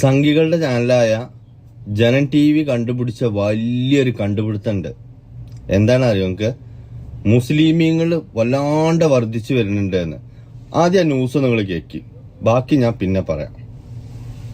സംഘികളുടെ ചാനലായ Janam T V കണ്ടുപിടിച്ച വലിയൊരു കണ്ടുപിടുത്തമുണ്ട്. എന്താണ് അറിയോ നിങ്ങൾക്ക്? മുസ്ലിമീങ്ങൾ വല്ലാണ്ട് വർദ്ധിച്ചു വരുന്നുണ്ട് എന്ന്. ആദ്യം ന്യൂസ് നിങ്ങൾ കേൾക്കി ബാക്കി ഞാൻ പിന്നെ പറയാം.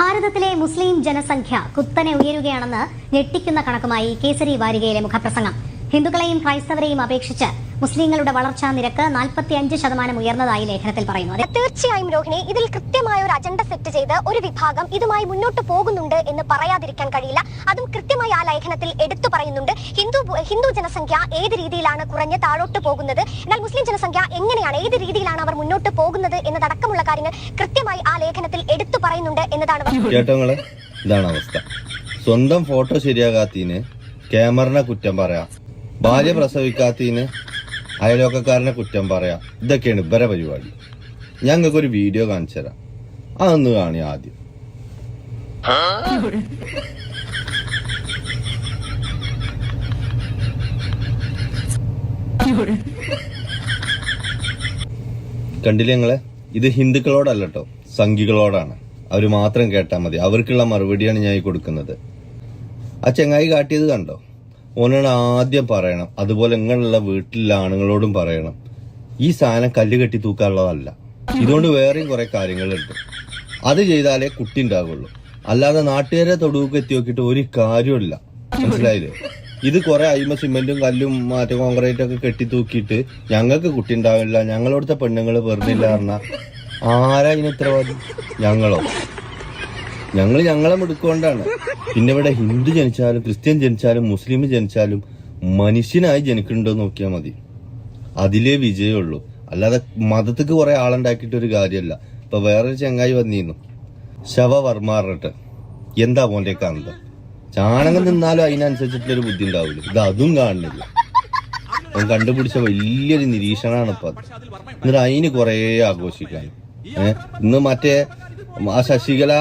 ഭാരതത്തിലെ മുസ്ലിം ജനസംഖ്യ കുത്തനെ ഉയരുകയാണെന്ന് ഞെട്ടിക്കുന്ന കണക്കുമായി കേസരി വാരികയിലെ മുഖപ്രസംഗം. ഹിന്ദുക്കളെയും ക്രൈസ്തവരെയും അപേക്ഷിച്ച് മുസ്ലിങ്ങളുടെ വളർച്ചാ നിരക്ക് 45% ശതമാനം ഉയർന്നതായി ലേഖനത്തിൽ പറയുന്നു. തീർച്ചയായും രോഹിണി ഇതിൽ കൃത്യമായ ഒരു അജണ്ട സെറ്റ് ചെയ്ത് ഒരു വിഭാഗം ഇതുമായി മുന്നോട്ട് പോകുന്നുണ്ട് എന്ന് പറയാതിരിക്കാൻ കഴിയില്ല. അതും കൃത്യമായി ആ ലേഖനത്തിൽ എടുത്തു പറയുന്നുണ്ട്. ഹിന്ദു ഹിന്ദു ജനസംഖ്യ ഏത് രീതിയിലാണ് കുറഞ്ഞ് താഴോട്ട് പോകുന്നത്? എന്നാൽ മുസ്ലിം ജനസംഖ്യ എങ്ങനെയാണ് ഏത് രീതിയിലാണ് അവർ മുന്നോട്ട് പോകുന്നത് എന്നതടക്കമുള്ള കാര്യങ്ങൾ കൃത്യമായി ആ ലേഖനത്തിൽ എടുത്തു പറയുന്നുണ്ട് എന്നതാണ് ഇതാണ് അവസ്ഥ. സ്വന്തം ഫോട്ടോ ശരിയാകാത്തീന് ക്യാമറിനെ കുറ്റം പറയാം. ഭാര്യ പ്രസവിക്കാത്തീന് അയലോക്കക്കാരനെ കുറ്റം പറയാം. ഇതൊക്കെയാണ് ഇവരെ പരിപാടി. ഞങ്ങൾക്ക് ഒരു വീഡിയോ കാണിച്ചു തരാം. അതൊന്ന് കാണി ആദ്യം. കണ്ടില്ലേ ഞങ്ങളെ ഇത് ഹിന്ദുക്കളോടല്ല കേട്ടോ സംഘികളോടാണ്. അവർ മാത്രം കേട്ടാൽ മതി. അവർക്കുള്ള മറുപടിയാണ് ഞാൻ കൊടുക്കുന്നത്. ആ ചെങ്ങായി കാട്ടിയത് കണ്ടോ? ഓനോട് ആദ്യം പറയണം. അതുപോലെ ഇങ്ങനെയുള്ള വീട്ടിലുള്ള ആണുങ്ങളോടും പറയണം. ഈ സാധനം കല്ല് കെട്ടി തൂക്കാനുള്ളതല്ല. ഇതുകൊണ്ട് വേറെയും കുറെ കാര്യങ്ങളുണ്ട്. അത് ചെയ്താലേ കുട്ടി ഉണ്ടാവുള്ളൂ. അല്ലാതെ നാട്ടുകാരെ തൊടുവൊക്കെ എത്തി നോക്കിയിട്ട് ഒരു കാര്യമില്ല മനസ്സിലായില്ലേ? ഇത് കുറെ അയിമ സിമെന്റും കല്ലും മറ്റേ കോൺക്രീറ്റ് ഒക്കെ കെട്ടി തൂക്കിയിട്ട് ഞങ്ങൾക്ക് കുട്ടി ഉണ്ടാവില്ല. ഞങ്ങളോടത്തെ പെണ്ണുങ്ങൾ വെറുതെ പറഞ്ഞ ആരാ ഇതിന് ഉത്തരവാദി? ഞങ്ങളോ? ഞങ്ങൾ ഞങ്ങളെ മിടുക്കൊണ്ടാണ് പിന്നെ ഇവിടെ ഹിന്ദു ജനിച്ചാലും ക്രിസ്ത്യൻ ജനിച്ചാലും മുസ്ലിം ജനിച്ചാലും മനുഷ്യനായി ജനിക്കുന്നുണ്ടോ നോക്കിയാൽ മതി. അതിലേ വിജയമുള്ളൂ. അല്ലാതെ മതത്തിക്ക് കുറെ ആളുണ്ടാക്കിയിട്ട് ഒരു കാര്യമല്ല ഇപ്പൊ വേറൊരു ചങ്ങായി വന്നിരുന്നു. ശവവർമ്മ പറഞ്ഞിട്ട്. എന്താ പോന്റെ കാണുന്നത് ചാണകം നിന്നാലും അതിനനുസരിച്ചിട്ടൊരു ബുദ്ധി ഉണ്ടാവില്ല. ഇത് അതും കാണുന്നില്ല. അവൻ കണ്ടുപിടിച്ച വലിയൊരു നിരീക്ഷണമാണ് ഇപ്പൊ അത് എന്നിട്ട് അതിന് കുറേ ആഘോഷിക്കാൻ. ഏഹ് ഇന്ന് മറ്റേ ആ ശശികല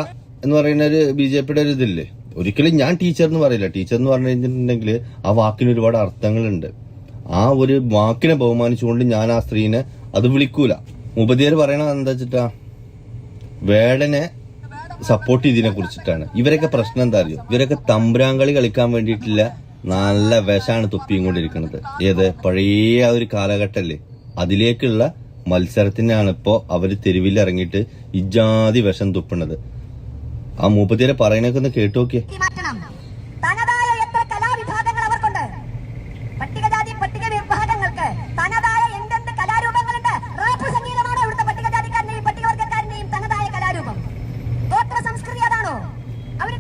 എന്ന് പറയുന്ന ഒരു ബി ജെ പിയുടെ ഒരു ഇതില്ലേ? ഒരിക്കലും ഞാൻ ടീച്ചർ എന്ന് പറയില്ല. ടീച്ചർ എന്ന് പറഞ്ഞു കഴിഞ്ഞിട്ടുണ്ടെങ്കിൽ ആ വാക്കിന് ഒരുപാട് അർത്ഥങ്ങളുണ്ട്. ആ ഒരു വാക്കിനെ ബഹുമാനിച്ചുകൊണ്ട് ഞാൻ ആ സ്ത്രീനെ അത് വിളിക്കൂല. മുപ്പത്തിയേര് പറയണത് എന്താ വെച്ചിട്ടാ? വേടനെ സപ്പോർട്ട് ചെയ്തതിനെ കുറിച്ചിട്ടാണ്. ഇവരൊക്കെ പ്രശ്നം എന്താ അറിയോ? ഇവരൊക്കെ തമ്പുരാങ്കളി കളിക്കാൻ വേണ്ടിയിട്ടില്ല നല്ല വിഷാണ് തുപ്പിയും കൊണ്ടിരിക്കുന്നത് ഏത്? പഴയ ആ ഒരു കാലഘട്ടല്ലേ? അതിലേക്കുള്ള മത്സരത്തിനാണ് ഇപ്പോ അവർ തെരുവിൽ ഇറങ്ങിയിട്ട് ഇജാതി വിഷം തുപ്പുന്നത് ആ മൂപ്പത്തിയെ പറയണൊക്കെ ഒന്ന് കേട്ടു നോക്കിയേ. തനതായ എത്ര കലാവിഭാഗങ്ങൾ അവർക്കുണ്ട്? പട്ടികജാതി പട്ടിക വിഭാഗങ്ങൾക്ക് തനതായ എന്തെന്ത് കലാരൂപങ്ങളുണ്ട്? റാപ്പ് സംഗീതമാണോ ഇവിടുത്തെ തനതായ കലാരൂപം. ഗോത്ര സംസ്കൃതി അതാണോ? അവർ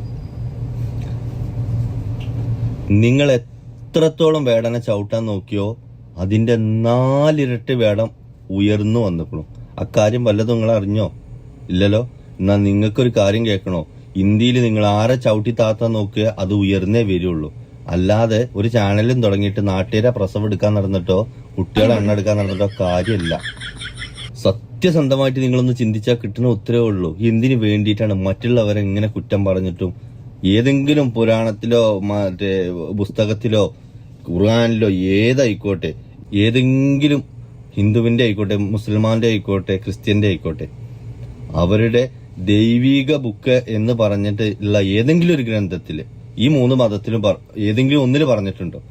നിങ്ങൾ എത്രത്തോളം വേടന ചവിട്ടാൻ നോക്കിയോ അതിന്റെ നാലിരട്ടി വേടം ഉയർന്നു വന്നിക്കണു. അക്കാര്യം വല്ലതും നിങ്ങൾ അറിഞ്ഞോ? ഇല്ലല്ലോ? എന്നാ നിങ്ങൾക്കൊരു കാര്യം കേൾക്കണോ? ഇന്ത്യയിൽ നിങ്ങൾ ആരെ ചവിട്ടി താത്ത നോക്കുക അത് ഉയർന്നേ വരുള്ളൂ. അല്ലാതെ ഒരു ചാനലും തുടങ്ങിയിട്ട് നാട്ടുകാരെ പ്രസവം എടുക്കാൻ നടന്നിട്ടോ കുട്ടികളെ എണ്ണ എടുക്കാൻ നടന്നിട്ടോ കാര്യമില്ല. സത്യസന്ധമായിട്ട് നിങ്ങളൊന്ന് ചിന്തിച്ചാൽ കിട്ടുന്ന ഉത്തരവേ ഉള്ളൂ. എന്തിനു വേണ്ടിയിട്ടാണ് മറ്റുള്ളവരെ ഇങ്ങനെ കുറ്റം പറഞ്ഞിട്ടും ഏതെങ്കിലും പുരാണത്തിലോ മറ്റേ പുസ്തകത്തിലോ ഖുർആാനിലോ ഏതായിക്കോട്ടെ ഏതെങ്കിലും ഹിന്ദുവിന്റെ ആയിക്കോട്ടെ മുസ്ലിമാന്റെ ആയിക്കോട്ടെ ക്രിസ്ത്യന്റെ ആയിക്കോട്ടെ അവരുടെ ദൈവിക ബുക്ക് എന്ന് പറഞ്ഞിട്ട് ഉള്ള ഏതെങ്കിലും ഒരു ഗ്രന്ഥത്തിൽ ഈ മൂന്ന് മതത്തിലും ഏതെങ്കിലും ഒന്നിൽ പറഞ്ഞിട്ടുണ്ടോ?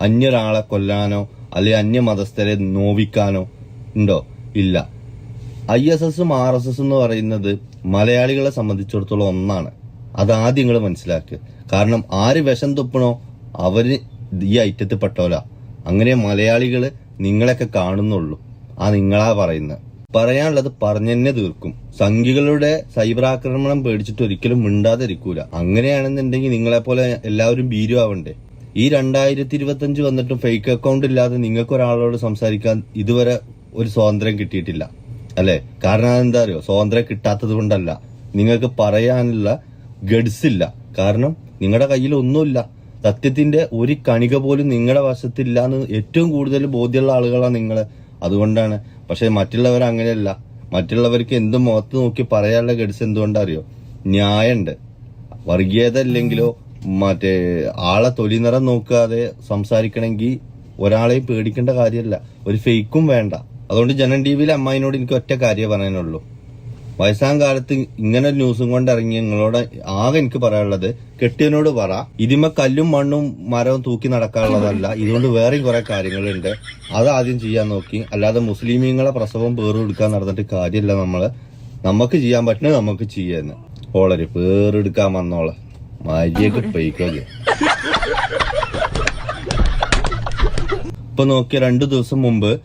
അന്യൊരാളെ കൊല്ലാനോ അല്ലെ അന്യ മതസ്ഥരെ നോവിക്കാനോ ഉണ്ടോ? ഇല്ല. ഐ എസ് എസും ആർ എസ് എസ് എന്ന് പറയുന്നത് മലയാളികളെ സംബന്ധിച്ചിടത്തോളം ഒന്നാണ്. അത് നിങ്ങൾ മനസ്സിലാക്കുക കാരണം ആര് വിഷം തുപ്പണോ അവർ ഈ ഐറ്റത്തിൽ പെട്ടോല അങ്ങനെ മലയാളികൾ നിങ്ങളെയൊക്കെ കാണുന്നുള്ളൂ. ആ നിങ്ങളാ പറയുന്നത് പറയാനുള്ളത് പറഞ്ഞെന്നെ തീർക്കും. സംഖ്യകളുടെ സൈബർ ആക്രമണം പേടിച്ചിട്ട് ഒരിക്കലും മിണ്ടാതിരിക്കൂല. അങ്ങനെയാണെന്നുണ്ടെങ്കിൽ നിങ്ങളെ പോലെ എല്ലാവരും ഭീരു ആവണ്ടേ? ഈ രണ്ടായിരത്തി ഇരുപത്തി അഞ്ച് വന്നിട്ടും ഫേക്ക് അക്കൗണ്ട് ഇല്ലാതെ നിങ്ങൾക്ക് ഒരാളോട് സംസാരിക്കാൻ ഇതുവരെ ഒരു സ്വാതന്ത്ര്യം കിട്ടിയിട്ടില്ല. അല്ലെ? കാരണം എന്താ അറിയോ? സ്വാതന്ത്ര്യം കിട്ടാത്തത് കൊണ്ടല്ല. നിങ്ങൾക്ക് പറയാനുള്ള ഗഡ്സ് ഇല്ല. കാരണം നിങ്ങളുടെ കയ്യിൽ ഒന്നുമില്ല. സത്യത്തിന്റെ ഒരു കണിക പോലും നിങ്ങളുടെ വശത്തില്ല എന്ന് ഏറ്റവും കൂടുതൽ ബോധ്യമുള്ള ആളുകളാണ് നിങ്ങൾ അതുകൊണ്ടാണ്. പക്ഷെ മറ്റുള്ളവർ അങ്ങനെയല്ല. മറ്റുള്ളവർക്ക് എന്ത് മുഖത്ത് നോക്കി പറയാനുള്ള ഗഡ്സ് എന്തുകൊണ്ടറിയോ? ന്യായമുണ്ട് വർഗീയത ഇല്ലെങ്കിലോ മറ്റേ ആളെ തൊലി നിറം നോക്കാതെ സംസാരിക്കണമെങ്കിൽ ഒരാളെയും പേടിക്കേണ്ട കാര്യമല്ല. ഒരു ഫേക്കും വേണ്ട. അതുകൊണ്ട് ജനൻ ടി വിയിലെ അമ്മായിനോട് എനിക്ക് ഒറ്റ കാര്യമേ പറയാനുള്ളൂ. വയസ്സാം കാലത്ത് ഇങ്ങനെ ന്യൂസും കൊണ്ട് ഇറങ്ങി നിങ്ങളോട് ആകെ എനിക്ക് പറയാനുള്ളത് കെട്ടിയനോട് പറ. ഇതിമ കല്ലും മണ്ണും മരവും തൂക്കി നടക്കാനുള്ളതല്ല. ഇതുകൊണ്ട് വേറെയും കുറെ കാര്യങ്ങളുണ്ട്. അത് ആദ്യം ചെയ്യാൻ നോക്കി. അല്ലാതെ മുസ്ലിമീങ്ങളെ പ്രസവം പേറെടുക്കാൻ നടന്നിട്ട് കാര്യമില്ല നമ്മൾ. നമുക്ക് ചെയ്യാൻ പറ്റുന്നത് നമുക്ക് ചെയ്യാന്ന്. ഓളര് പേറെടുക്കാൻ വന്നോളെ. മര്യൊക്കെ പൊയ്ക്കോ ഇപ്പൊ നോക്കിയ രണ്ടു ദിവസം മുമ്പ്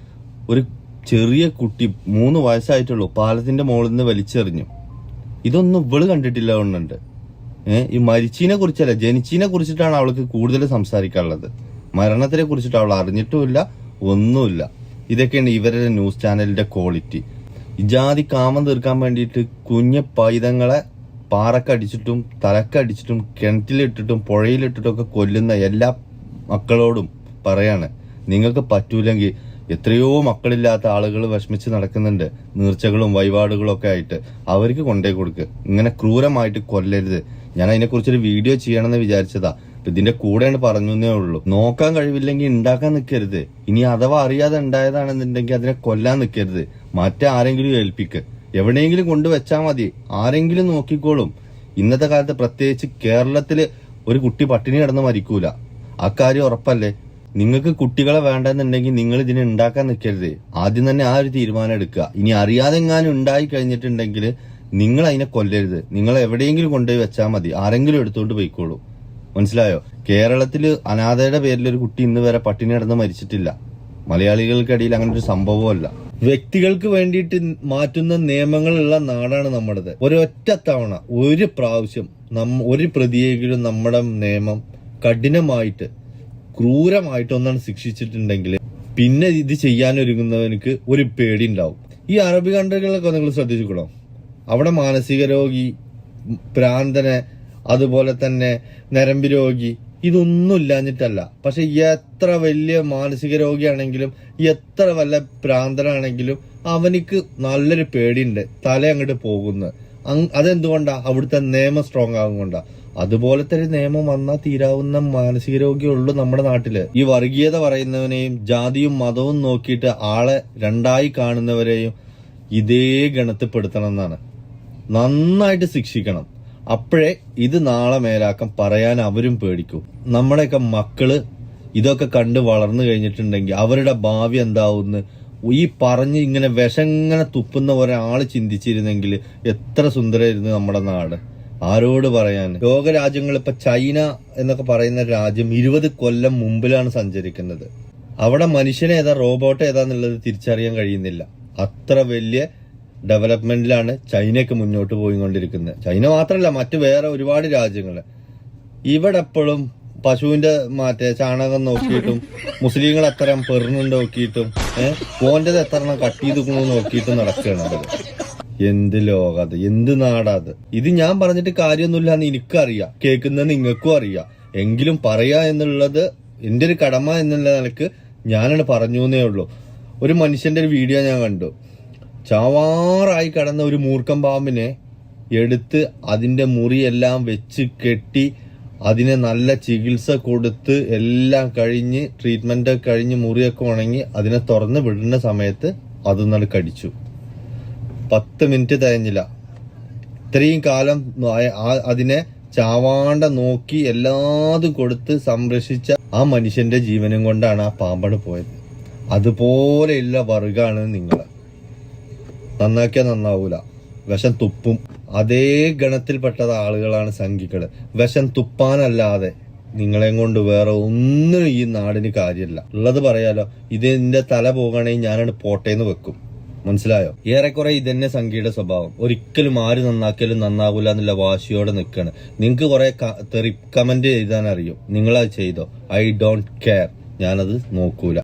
ഒരു ചെറിയ കുട്ടി മൂന്ന് വയസ്സായിട്ടുള്ളൂ പാലത്തിന്റെ മുകളിൽ നിന്ന് വലിച്ചെറിഞ്ഞു. ഇതൊന്നും ഇവൾ കണ്ടിട്ടില്ല കൊണ്ടുണ്ട് ഏഹ് ഈ മരിച്ചതിനെ കുറിച്ചല്ല ജനിച്ചതിനെ കുറിച്ചിട്ടാണ് അവൾക്ക് കൂടുതൽ സംസാരിക്കാനുള്ളത്. മരണത്തിനെ കുറിച്ചിട്ട് അവൾ അറിഞ്ഞിട്ടുമില്ല ഒന്നുമില്ല. ഇതൊക്കെയാണ് ഇവരുടെ ന്യൂസ് ചാനലിന്റെ ക്വാളിറ്റി. ഇജാതി കാമം തീർക്കാൻ വേണ്ടിയിട്ട് കുഞ്ഞ പൈതങ്ങളെ പാറക്കടിച്ചിട്ടും തലക്കടിച്ചിട്ടും കിണറ്റിലിട്ടിട്ടും പുഴയിലിട്ടിട്ടും ഒക്കെ കൊല്ലുന്ന എല്ലാ മക്കളോടും പറയാണ് നിങ്ങൾക്ക് പറ്റൂലെങ്കിൽ എത്രയോ മക്കളില്ലാത്ത ആളുകൾ വിഷമിച്ച് നടക്കുന്നുണ്ട്. നീർച്ചകളും വഴിപാടുകളും ഒക്കെ ആയിട്ട്. അവർക്ക് കൊണ്ടേ കൊടുക്ക്. ഇങ്ങനെ ക്രൂരമായിട്ട് കൊല്ലരുത്. ഞാൻ അതിനെക്കുറിച്ചൊരു വീഡിയോ ചെയ്യണമെന്ന് വിചാരിച്ചതാ. ഇതിന്റെ കൂടെയാണ് പറഞ്ഞു എന്നേ ഉള്ളൂ. നോക്കാൻ കഴിവില്ലെങ്കിൽ ഉണ്ടാക്കാൻ നിൽക്കരുത് ഇനി അഥവാ അറിയാതെ ഉണ്ടായതാണെന്നുണ്ടെങ്കിൽ അതിനെ കൊല്ലാൻ നിൽക്കരുത് മറ്റാരെങ്കിലും ഏൽപ്പിക്ക്. എവിടെയെങ്കിലും കൊണ്ടുവച്ചാൽ മതി. ആരെങ്കിലും നോക്കിക്കോളും. ഇന്നത്തെ കാലത്ത് പ്രത്യേകിച്ച് കേരളത്തിൽ ഒരു കുട്ടി പട്ടിണി കിടന്ന് മരിക്കൂല. അക്കാര്യം ഉറപ്പല്ലേ? നിങ്ങൾക്ക് കുട്ടികളെ വേണ്ടെന്നുണ്ടെങ്കിൽ നിങ്ങൾ ഇതിനെ ഉണ്ടാക്കാൻ നിൽക്കരുത്. ആദ്യം തന്നെ ആ ഒരു തീരുമാനം എടുക്കുക. ഇനി അറിയാതെ എങ്ങാനും ഉണ്ടായി കഴിഞ്ഞിട്ടുണ്ടെങ്കിൽ നിങ്ങൾ അതിനെ കൊല്ലരുത്. നിങ്ങൾ എവിടെയെങ്കിലും കൊണ്ടുപോയി വെച്ചാൽ മതി. ആരെങ്കിലും എടുത്തുകൊണ്ട് പോയിക്കോളൂ. മനസ്സിലായോ? കേരളത്തിൽ അനാഥയുടെ പേരിൽ ഒരു കുട്ടി ഇന്ന് വരെ പട്ടിണി നടന്ന് മരിച്ചിട്ടില്ല. മലയാളികൾക്കിടയിൽ അങ്ങനെ ഒരു സംഭവമല്ല വ്യക്തികൾക്ക് വേണ്ടിയിട്ട് മാറ്റുന്ന നിയമങ്ങളുള്ള നാടാണ് നമ്മുടേത്. ഒരൊറ്റ തവണ ഒരു പ്രാവശ്യം നമ്മ ഒരു പ്രതിയെങ്കിലും നമ്മുടെ നിയമം കഠിനമായിട്ട് ക്രൂരമായിട്ട് ഒന്നാണ് ശിക്ഷിച്ചിട്ടുണ്ടെങ്കിൽ പിന്നെ ഇത് ചെയ്യാനൊരുങ്ങുന്നവനക്ക് ഒരു പേടി ഉണ്ടാവും ഈ അറബി കൺട്രികളിലൊക്കെ നിങ്ങൾ ശ്രദ്ധിച്ചിക്കണോ അവിടെ മാനസിക രോഗി പ്രാന്തനെ അതുപോലെ തന്നെ നരമ്പ് രോഗി ഇതൊന്നും ഇല്ലാഞ്ഞിട്ടല്ല പക്ഷെ എത്ര വലിയ മാനസിക രോഗിയാണെങ്കിലും എത്ര വല്ല പ്രാന്തനാണെങ്കിലും അവനിക്ക് നല്ലൊരു പേടിയുണ്ട് തല അങ്ങോട്ട് പോകുന്നത് അതെന്തുകൊണ്ടാ? അവിടുത്തെ നിയമം സ്ട്രോങ് ആകും അതുപോലത്തെ ഒരു നിയമം വന്നാൽ തീരാവുന്ന മാനസിക രോഗിയുള്ളൂ നമ്മുടെ നാട്ടിൽ. ഈ വർഗീയത പറയുന്നവനെയും ജാതിയും മതവും നോക്കിയിട്ട് ആളെ രണ്ടായി കാണുന്നവരെയും ഇതേ ഗണത്തിൽപ്പെടുത്തണം എന്നാണ് നന്നായിട്ട് ശിക്ഷിക്കണം. അപ്പോഴേ ഇത് നാളെ മേലാക്കം പറയാൻ അവരും പേടിക്കും. നമ്മുടെയൊക്കെ മക്കൾ ഇതൊക്കെ കണ്ട് വളർന്നു കഴിഞ്ഞിട്ടുണ്ടെങ്കിൽ അവരുടെ ഭാവി എന്താവുമെന്ന് ഈ പറഞ്ഞ് ഇങ്ങനെ വിഷങ്ങനെ തുപ്പുന്ന ഒരാൾ ചിന്തിച്ചിരുന്നെങ്കിൽ എത്ര സുന്ദരമായിരുന്നു നമ്മുടെ നാട്. ആരോട് പറയാൻ? ലോകരാജ്യങ്ങൾ ഇപ്പൊ ചൈന എന്നൊക്കെ പറയുന്ന രാജ്യം ഇരുപത് കൊല്ലം മുമ്പിലാണ് സഞ്ചരിക്കുന്നത്. അവിടെ മനുഷ്യനെ ഏതാ റോബോട്ട് ഏതാന്നുള്ളത് തിരിച്ചറിയാൻ കഴിയുന്നില്ല. അത്ര വലിയ ഡെവലപ്മെന്റിലാണ് ചൈനയൊക്കെ മുന്നോട്ട് പോയിക്കൊണ്ടിരിക്കുന്നത്. ചൈന മാത്രമല്ല മറ്റു വേറെ ഒരുപാട് രാജ്യങ്ങൾ. ഇവിടെ എപ്പോഴും പശുവിന്റെ മറ്റേ ചാണകം നോക്കിയിട്ടും മുസ്ലിങ്ങൾ എത്ര പെറിനുണ്ട് നോക്കിയിട്ടും ഏഹ് ഓന്റെത് എത്ര കട്ട് ചെയ്തിക്കണു നോക്കിയിട്ടും നടക്കുകയാണ് എന്ത് ലോകത് എന്ത് നാടാത് ഇത് ഞാൻ പറഞ്ഞിട്ട് കാര്യമൊന്നുമില്ല എന്ന് എനിക്കറിയാം. കേൾക്കുന്നത് നിങ്ങൾക്കും അറിയാം. എങ്കിലും പറയാ എന്നുള്ളത് എന്റെ ഒരു കടമ എന്നുള്ള നിലയ്ക്ക് ഞാനാണ് പറഞ്ഞു എന്നേ ഉള്ളൂ. ഒരു മനുഷ്യന്റെ ഒരു വീഡിയോ ഞാൻ കണ്ടു. ചാവാറായി കിടന്ന ഒരു മൂർഖം പാമ്പിനെ എടുത്ത് അതിന്റെ മുറിയെല്ലാം വെച്ച് കെട്ടി അതിനെ നല്ല ചികിത്സ കൊടുത്ത് എല്ലാം കഴിഞ്ഞ് ട്രീറ്റ്മെന്റ് കഴിഞ്ഞ് മുറിയൊക്കെ ഉണങ്ങി അതിനെ തുറന്ന് വിടുന്ന സമയത്ത് അത് കടിച്ചു. പത്ത് മിനിറ്റ് തികഞ്ഞില്ല. ഇത്രയും കാലം അതിനെ ചാവാണ്ട നോക്കി എല്ലാതും കൊടുത്ത് സംരക്ഷിച്ച ആ മനുഷ്യന്റെ ജീവനും കൊണ്ടാണ് ആ പാമ്പട് പോയത്. അതുപോലെയുള്ള വർഗാണ് നിങ്ങൾ നന്നാക്കിയാൽ നന്നാവൂല. വിഷം തുപ്പും. അതേ ഗണത്തിൽപ്പെട്ട ആളുകളാണ് സംഘികൾ വിഷം തുപ്പാനല്ലാതെ നിങ്ങളെ കൊണ്ട് വേറെ ഒന്നും ഈ നാടിന് കാര്യമല്ല. ഉള്ളത് പറയാലോ ഇത് എന്റെ തല പോകണമെങ്കിൽ ഞാനാണ് പോട്ടേന്ന് വെക്കും. മനസ്സിലായോ? ഏറെക്കുറെ ഇതന്നെ സംഖ്യയുടെ സ്വഭാവം. ഒരിക്കലും ആര് നന്നാക്കിയാലും നന്നാകൂല എന്നുള്ള വാശിയോടെ നിൽക്കുകയാണ് നിങ്ങൾക്ക് കുറെ തെറി കമന്റ് എഴുതാൻ അറിയും. നിങ്ങളത് ചെയ്തോ? ഐ ഡോണ്ട് കെയർ ഞാനത് നോക്കൂല.